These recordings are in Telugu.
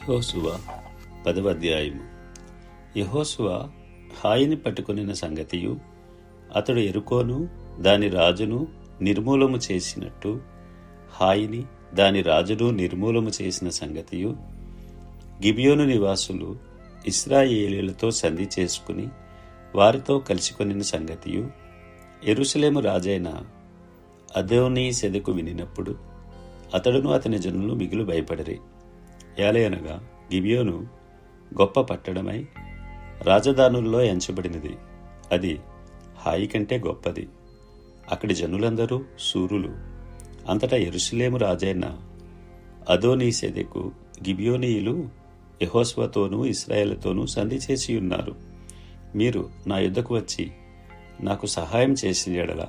యహోసువ పదవ అధ్యాయము. యహోసువ హాయిని పట్టుకొనిన సంగతియు అతడు ఎరుకోను దాని రాజును నిర్మూలము చేసినట్టు హాయిని దాని రాజును నిర్మూలము చేసిన సంగతియు గిబియోను నివాసులు ఇస్రాయేలీలతో సంధి చేసుకుని వారితో కలిసికొనిన సంగతియు ఎరుసలేము రాజైన అదోనీ సెదకు వినినప్పుడు అతడును అతని జనులు మిగులు భయపడరి. ఏలయనగా గిబియోను గొప్ప పట్టణమై రాజధానుల్లో ఎంచబడినది. అది హాయి కంటే గొప్పది. అక్కడి జనులందరూ సూరులు. అంతటా ఎరుసలేము రాజైన అదోనీసెదెకు గిబియోనీయులు యహోస్వతోనూ ఇస్రాయేల్తోనూ సంధి చేసి ఉన్నారు. మీరు నా యుద్ధకు వచ్చి నాకు సహాయం చేసిన ఎడల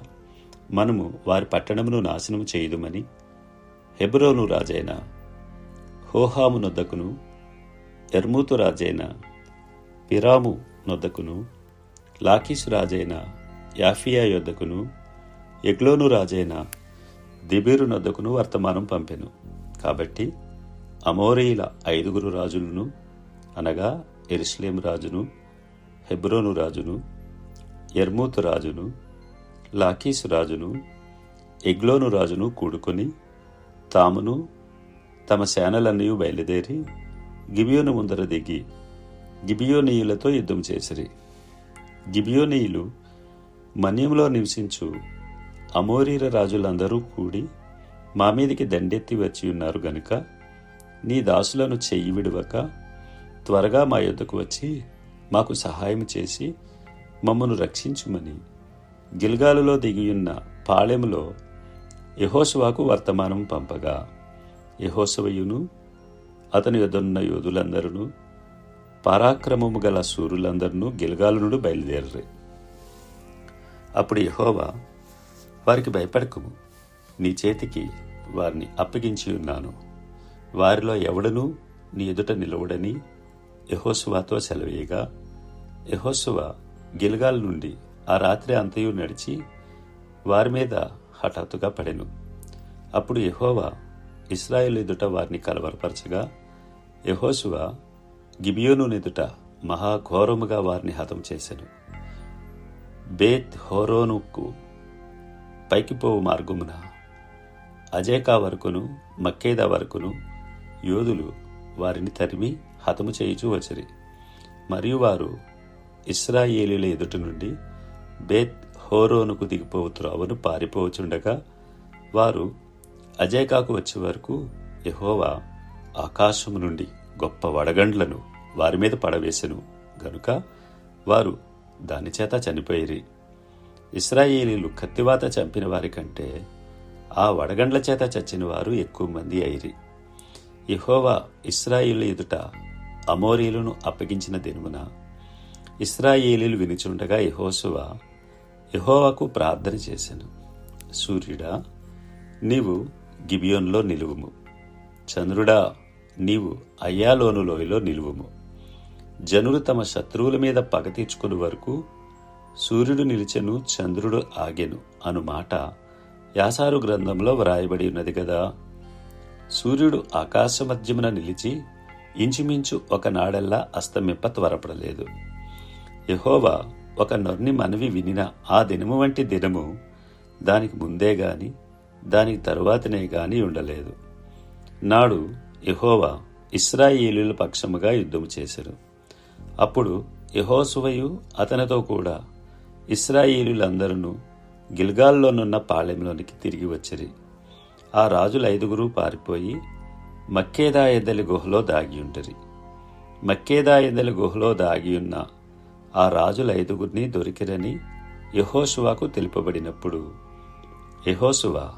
మనము వారి పట్టణమును నాశనము చేయుదుమని హెబ్రోను రాజైన హోహాము నొద్దకును ఎర్మూతు రాజైన పిరాము నొద్దకును లాకీసు రాజైన యాఫియా యొద్దకును ఎగ్లోను రాజైన దిబీరు నొద్దకును వర్తమానం పంపెను. కాబట్టి అమోరీల ఐదుగురు రాజులను అనగా ఎరుస్లేం రాజును హెబ్రోను రాజును ఎర్మూతు రాజును లాకీసు రాజును ఎగ్లోను రాజును కూడుకొని తామును తమ సేనలన్నీ బయలుదేరి గిబియోను ముందర దిగి గిబియోనీయులతో యుద్ధం చేసిరి. గిబియోనీయులు మన్యంలో నివసించు అమోరీర రాజులందరూ కూడి మా మీదికి దండెత్తి వచ్చి ఉన్నారు గనుక నీ దాసులను చెయ్యి విడవక త్వరగా మా యొద్దకు వచ్చి మాకు సహాయం చేసి మమ్మను రక్షించుమని గిల్గాలులో దిగియున్న పాళెములో యహోశువాకు వర్తమానం పంపగా. యహోసవయును అతని యొద్దనున్న యోధులందరూ పరాక్రమము గల సూరులందరూ గిలగాలనుడు నుండి బయలుదేరరు. అప్పుడు యహోవా వారికి భయపడకము. నీ చేతికి వారిని అప్పగించి ఉన్నాను. వారిలో ఎవడనూ నీ ఎదుట నిలవడని యహోసువాతో సెలవేయగా యహోసువ గిలగాల నుండి ఆ రాత్రి అంతయు నడిచి వారి మీద హఠాత్తుగా పడెను. అప్పుడు యహోవా ఇస్రాయేల్ ఎదుట వారిని కలవరపరచగా యహోశువ గిబియోను ఎదుట మహాఘోరముగా వారిని హతం చేశాను. బేత్ హోరోనుకు పైకి పోవు మార్గమున అజేకా వరకును మక్కేదా వరకును యోధులు వారిని తరిమి హతము చేయుచు వచ్చిరి. మరియు వారు ఇస్రాయేలీల ఎదుట నుండి బేత్ హోరోనుకు దిగిపోవు త్రోవను పారిపోవచుండగా వారు అజేకాకు వచ్చే వరకు యహోవా ఆకాశము నుండి గొప్ప వడగండ్లను వారి మీద పడవేసెను. గనుక వారు దాని చేత చనిపోయిరి. ఇస్రాయేలీలు కత్తివాత చంపిన వారి కంటే ఆ వడగండ్ల చేత చచ్చిన వారు ఎక్కువ మంది అయిరి. యహోవా ఇస్రాయేలు ఎదుట అమోరీలను అప్పగించిన దినమున ఇస్రాయేలీలు వినిచుండగా యహోసువ యహోవాకు ప్రార్థన చేశాను సూర్యుడా నీవు గిబియోన్లో నిలువుము. చంద్రుడా నీవు అయ్యాలోను లోయలో నిలువుము. జనులు తమ శత్రువుల మీద పగ తీర్చుకుని వరకు సూర్యుడు నిలిచెను చంద్రుడు ఆగెను అను మాట యాసారు గ్రంథంలో వ్రాయబడి ఉన్నది కదా సూర్యుడు ఆకాశ మధ్యమున నిలిచి ఇంచుమించు ఒకనాడల్లా అస్తమింప త్వరపడలేదు. యహోవా ఒక నొర్ని మనవి వినిన ఆ దినము వంటి దినము దానికి ముందే గాని దానికి తరువాతనే గాని ఉండలేదు. నాడు యహోవా ఇస్రాయేలీల పక్షముగా యుద్ధము చేశారు అప్పుడు యహోసువయు అతనితో కూడా ఇస్రాయేలీలందరూ గిల్గాల్లోనున్న పాళెంలోనికి తిరిగి వచ్చిరి. ఆ రాజుల ఐదుగురు పారిపోయి మక్కేదా ఎద్దలి గుహలో దాగి ఉంటరి. మక్కేదా ఎద్దలి గుహలో దాగి ఉన్న ఆ రాజుల ఐదుగురిని దొరికిరని యహోశువాకు తెలుపబడినప్పుడు యహోశువా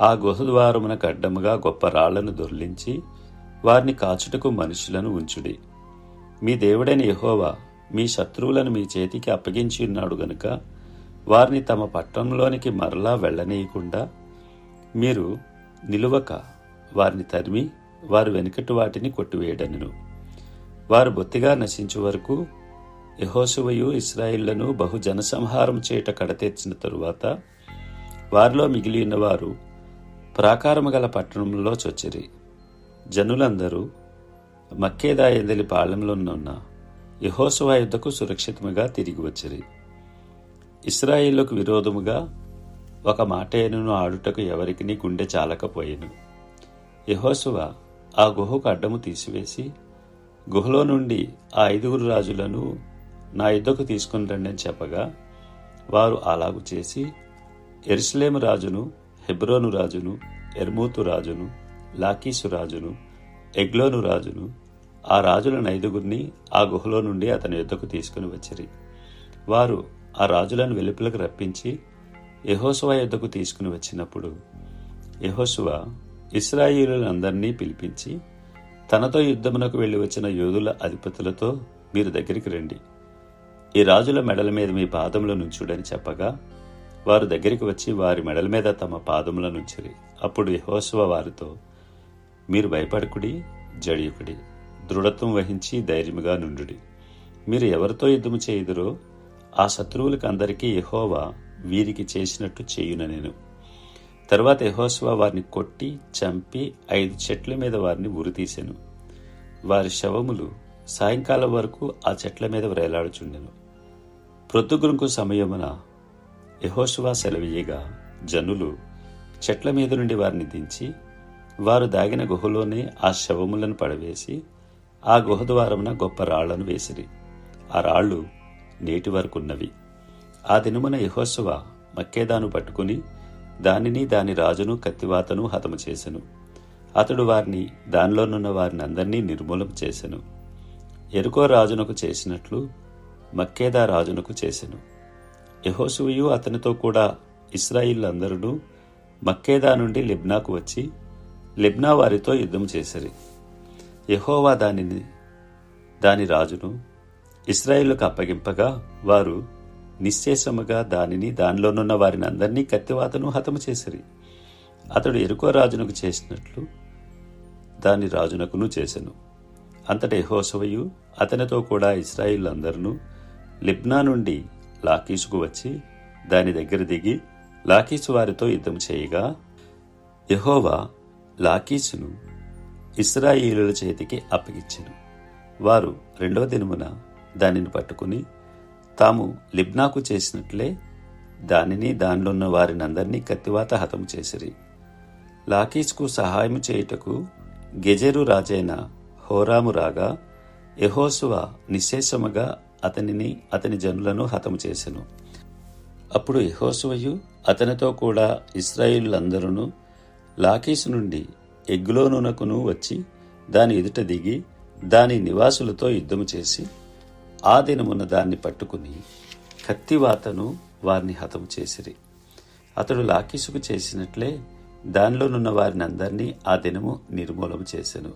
ఆ గుహ ద్వారమునకు అడ్డముగా గొప్ప రాళ్ళను దొర్లించి వారిని కాచుటకు మనుషులను ఉంచుడి. మీ దేవుడైన యహోవా మీ శత్రువులను మీ చేతికి అప్పగించి ఉన్నాడు గనుక వారిని తమ పట్టణంలోనికి మరలా వెళ్ళనీయకుండా మీరు నిలువక వారిని తరిమి వారు వెనుకటి వాటిని కొట్టివేయడను వారు బొత్తిగా నశించే వరకు యహోశువయు ఇస్రాయిళ్ళను బహు జనసంహారం చేయట కడతెచ్చిన తరువాత వారిలో మిగిలి ఉన్నవారు ప్రాకారము గల పట్టణంలో చొచ్చిరి. జనులందరూ మక్కేదా ఎందలి పాలెంలోనున్న యహోసువ యుద్ధకు సురక్షితముగా తిరిగి వచ్చిరి. ఇస్రాయిల్లకు విరోధముగా ఒక మాటేనును ఆడుటకు ఎవరికి గుండె చాలకపోయేను. యహోసువ ఆ గుహకు అడ్డము తీసివేసి గుహలో నుండి ఆ ఐదుగురు రాజులను నా యుద్ధకు తీసుకుని రండి అని చెప్పగా వారు అలాగు చేసి ఎరుసలేము రాజును హెబ్రోను రాజును ఎర్మూతు రాజును లాకీసు రాజును ఎగ్లోను రాజును ఆ రాజులను ఐదుగురిని ఆ గుహలో నుండి అతని యుద్ధకు తీసుకుని వచ్చిరి. వారు ఆ రాజులను వెలుపలకు రప్పించి యహోసువ యుద్ధకు తీసుకుని వచ్చినప్పుడు యహోసువ ఇస్రాయిలందరినీ పిలిపించి తనతో యుద్ధమునకు వెళ్ళి వచ్చిన యోధుల అధిపతులతో మీరు దగ్గరికి రండి. ఈ రాజుల మెడల మీద మీ పాదముల నుంచుడని చెప్పగా వారు దగ్గరికి వచ్చి వారి మెడల మీద తమ పాదములనుంచిరి అప్పుడు యహోశువ వారితో మీరు భయపడకుడి జడియుకుడి దృఢత్వం వహించి ధైర్యముగా నుండుడి. మీరు ఎవరితో యుద్ధము చేయుదురో ఆ శత్రువులకు అందరికీ యహోవా వీరికి చేసినట్టు చేయున నేను. తర్వాత యహోస్వా వారిని కొట్టి చంపి ఐదు చెట్ల మీద వారిని ఉరితీశాను వారి శవములు సాయంకాలం వరకు ఆ చెట్ల మీద వ్రేలాడుచుండెను. ప్రొద్దుగురుకు సమయమున యహోశువా సెలవీయగా జనులు చెట్ల మీద నుండి వారిని దించి వారు దాగిన గుహలోనే ఆ శవములను పడవేసి ఆ గుహ ద్వారమున గొప్ప రాళ్ళను వేసిరి. ఆ రాళ్ళు నేటి వరకున్నవి. ఆ దినమున యహోశువ మక్కేదాను పట్టుకుని దానిని దాని రాజును కత్తివాతను హతము చేసెను. అతడు వారిని దానిలోనున్న వారిని అందరినీ నిర్మూలం చేసెను. ఎరుకో రాజునకు చేసినట్లు మక్కేదా రాజునకు చేసెను. యహోసువయు అతనితో కూడా ఇస్రాయిల్లందరూ మక్కేదా నుండి లిబ్నాకు వచ్చి లిబ్నా వారితో యుద్ధం చేసిరి. యహోవా దానిని దాని రాజును ఇస్రాయిల్కు అప్పగింపగా వారు నిశ్చేషముగా దానిని దానిలోనున్న వారిని అందరినీ కత్తివాతను హతము చేసిరి. అతడు ఎరుకో రాజునకు చేసినట్లు దాని రాజునకును చేసెను. అంతట యహోశవయు అతనితో కూడా ఇస్రాయిల్ అందరూ లిబ్నా నుండి లాకీసుకు వచ్చి దాని దగ్గర దిగి లాకీసు వారితో యుద్ధం చేయగా యహోవా లాకీసును ఇస్రాయిలుల చేతికి అప్పగించెను వారు రెండో దినమున దానిని పట్టుకుని తాము లిబ్నాకు చేసినట్లే దానిని దానిలోన్న వారిని అందరినీ కత్తివాత హతము చేసిరి. లాకీస్కు సహాయం చేయుటకు గెజెరు రాజైన హోరాము రాగా యహోసువ నిశ్శేషముగా అతనిని అతని జనులను హతము చేసెను. అప్పుడు యహోసువయు అతనితో కూడా ఇస్రాయిలందరూ లాకీసు నుండి ఎగ్లోనునకును వచ్చి దాని ఎదుట దిగి దాని నివాసులతో యుద్ధము చేసి ఆ దినమున దాన్ని పట్టుకుని కత్తివాతను వారిని హతము చేసిరి. అతడు లాకీసుకు చేసినట్లే దానిలోనున్న వారిని అందరినీ ఆ దినము నిర్మూలము చేసెను.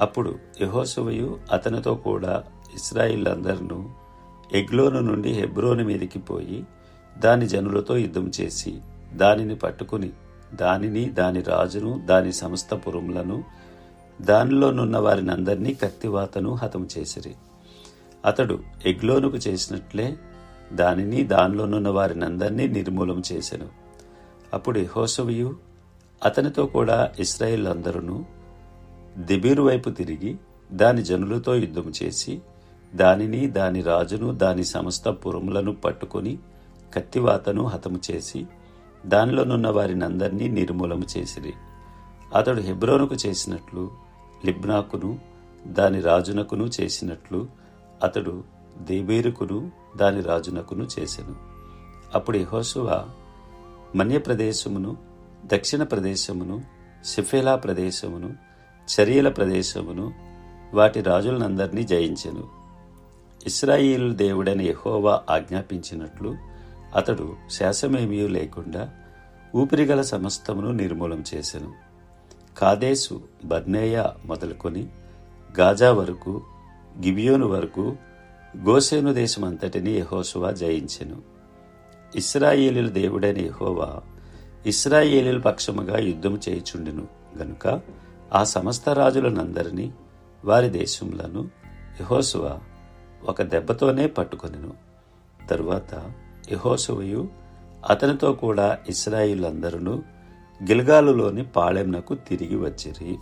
అప్పుడు యహోసువయు అతనితో కూడా ఇస్రాయిల్ ఇస్రాయిలందరినూ ఎగ్లోను నుండి హెబ్రోను మీదికి పోయి దాని జనులతో యుద్ధం చేసి దానిని పట్టుకుని దానిని దాని రాజును దాని సమస్త పురములను దానిలోనున్న వారిని అందరినీ కత్తివాతను హతం చేసిరి. అతడు ఎగ్లోనుకు చేసినట్లే దానిని దానిలోనున్న వారిని అందరినీ నిర్మూలం చేసెను. అప్పుడు హోసవియు అతనితో కూడా ఇస్రాయేల్ అందరూ దిబీరు వైపు తిరిగి దాని జనులతో యుద్ధం చేసి దానిని దాని రాజును దాని సమస్త పురములను పట్టుకొని కత్తివాతను హతము చేసి దానిలోనున్న వారినందరినీ నిర్మూలము చేసిరి. అతడు హెబ్రోనుకు చేసినట్లు లిబ్నాకును దాని రాజునకును చేసినట్లు అతడు దేబేరుకును దాని రాజునకును చేసెను. అప్పుడు యెహోషువ మన్య ప్రదేశమును దక్షిణ ప్రదేశమును సిఫేలా ప్రదేశమును చర్యల ప్రదేశమును వాటి రాజులనందరినీ జయించెను. ఇస్రాయిల్ దేవుడైన యహోవా ఆజ్ఞాపించినట్లు అతడు శాసమేమీ లేకుండా ఊపిరిగల సమస్తమును నిర్మూలం చేసెను. కాదేశు బర్నేయ మొదలుకొని గాజా వరకు గిబియోను వరకు గోసేను దేశం అంతటిని యహోసువా జయించెను. ఇస్రాయేలీల దేవుడైన యహోవా ఇస్రాయేలీల పక్షముగా యుద్ధము చేయుచుండెను గనుక ఆ సమస్త రాజులనందరినీ వారి దేశములను యహోసువా ఒక దెబ్బతోనే పట్టుకొనెను. తరువాత యహోసువయు అతనితో కూడా ఇస్రాయిలందరూ గిల్గాలులోని పాళెంనకు తిరిగి వచ్చిరి.